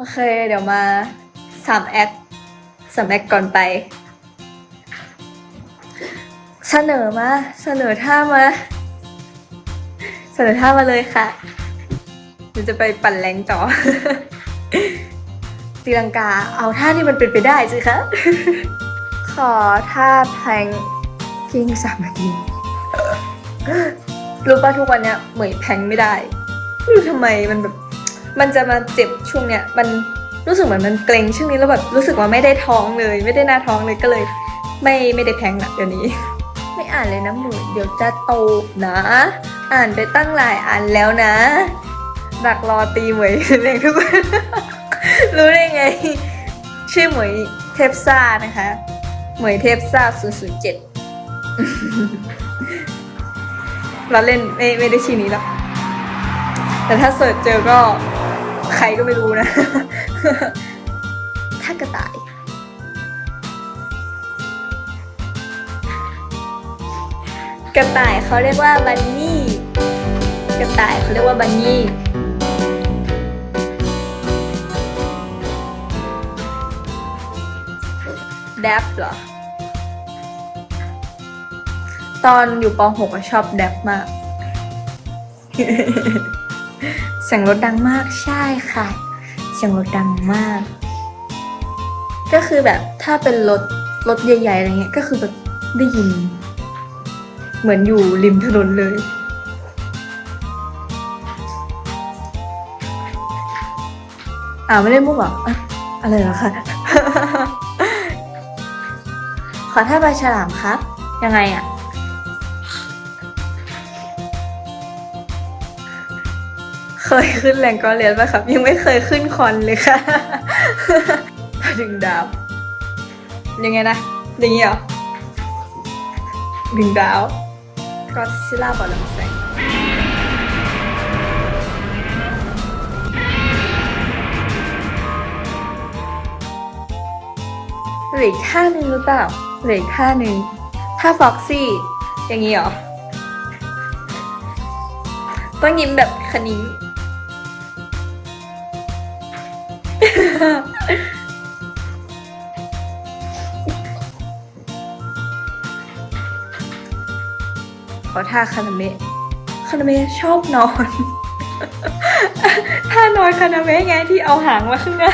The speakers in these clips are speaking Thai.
โอเค เดี๋ยวมาสามแอคสามแอคก่อนไป เสนอมา เสนอท่ามา เสนอท่ามาเลยค่ะเดี๋ยวจะไปปั่นแรงต่อตีลังกา เอาท่าที่มันเป็นไปได้สิคะ ขอท่าแพงกิ้งสามนาทีรู้ป่ะทุกวันเนี้ยเหมยแพงไม่ได้ รู้ทำไมมันแบบ มันจะมาเจ็บช่วงเนี้ยมันรู้สึกเหมือนมันเกร็งช่วงนี้แล้วแบบรู้สึกว่าไม่ได้ท้องเลย ไม่ได้หน้าท้องเลยก็เลย ไม่ไม่ได้แพลงอะเดี๋ยวนี้ ไม่อ่านเลยนะหมูเดี๋ยวจะโตนะ อ่านไปตั้งหลายอันแล้วนะดักรอตีเหมยเลยทุกคนรู้ได้ไง ชื่อเหมยเทพซ่านะคะเหมยเทพซ่า007เราเล่นไม่ไม่ได้ชื่อนี้หรอกแต่ถ้าเสิร์ชเจอก็ ใครก็ไม่รู้นะ ถ้ากระต่ายกระต่ายเขาเรียกว่าบันนี่ กระต่ายเขาเรียกว่าบันนี่ แดบเหรอ ตอนอยู่ป .6 ชอบแดบมาก เสียงรถดังมากใช่ค่ะ เสียงรถดังมาก ก็คือแบบถ้าเป็นรถรถใหญ่ๆอะไรเงี้ยก็คือแบบได้ยิน เหมือนอยู่ริมถนนเลย อ่าไม่ได้มุกเหรออะอะไรเหรอคะขอท่าปลาฉลามครับ ยังไงอะ เคยขึ้นแรงกอเลียนป่ะครับ ยังไม่เคยขึ้นคอนเลยค่ะ ดึงดาว ยังไงนะอย่างนี้เหรอดึงดาวก็ซิล่าบอลลังแสงเหลืออีกท่าหนึ่งหรือเปล่าเหลืออีกท่าหนึ่งท่าฟ็อกซี่ อย่างนี้เหรอ ต้องยิ้มแบบคณิ้ง ขอท่าคานาเมะคานาเมะชอบนอน ท่านอนคานาเมะไงที่เอาหางมาข้างหน้า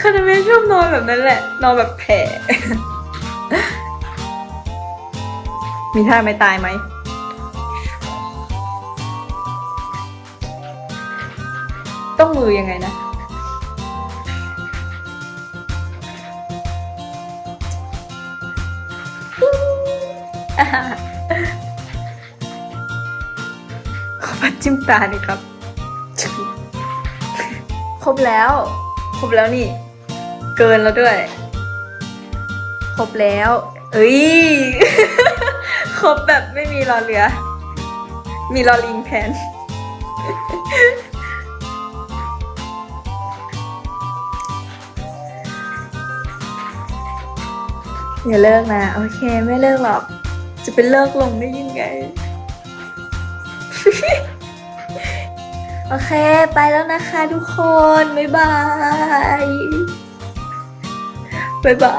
คานาเมะชอบนอนแบบนั้นแหละ นอนแบบแผ่ มีท่าไม่ตายไหมต้องมือยังไงนะ ขอปัดจิ้มตาหน่อยครับ ครบแล้ว ครบแล้วนี่ เกินแล้วด้วย ครบแล้ว เอ้ย ครบแบบไม่มีรอเรือ มีรอลิงแทนอย่าเลิกนะ โอเค ไม่เลิกหรอก จะเป็นเลิกลงได้ยังไง โอเค ไปแล้วนะคะทุกคน บ๊ายบาย บ๊ายบา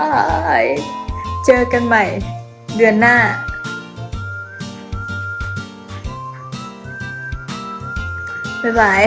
ย เจอกันใหม่ เดือนหน้าบ๊ายบาย